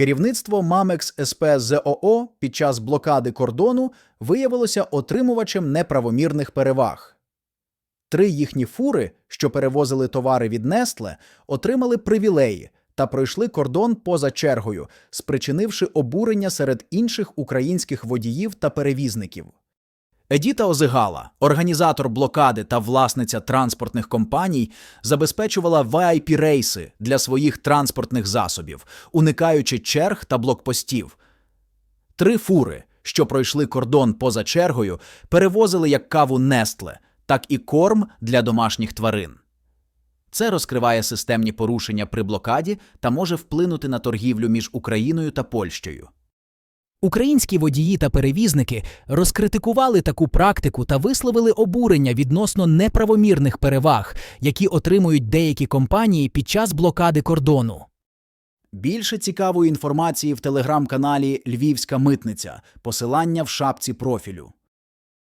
Керівництво Мамекс СП ЗОО під час блокади кордону виявилося отримувачем неправомірних переваг. Три їхні фури, що перевозили товари від Нестле, отримали привілеї та пройшли кордон поза чергою, спричинивши обурення серед інших українських водіїв та перевізників. Едіта Озигала, організатор блокади та власниця транспортних компаній, забезпечувала VIP-рейси для своїх транспортних засобів, уникаючи черг та блокпостів. Три фури, що пройшли кордон поза чергою, перевозили як каву Нестле, так і корм для домашніх тварин. Це розкриває системні порушення при блокаді та може вплинути на торгівлю між Україною та Польщею. Українські водії та перевізники розкритикували таку практику та висловили обурення відносно неправомірних переваг, які отримують деякі компанії під час блокади кордону. Більше цікавої інформації в телеграм-каналі Львівська митниця. Посилання в шапці профілю.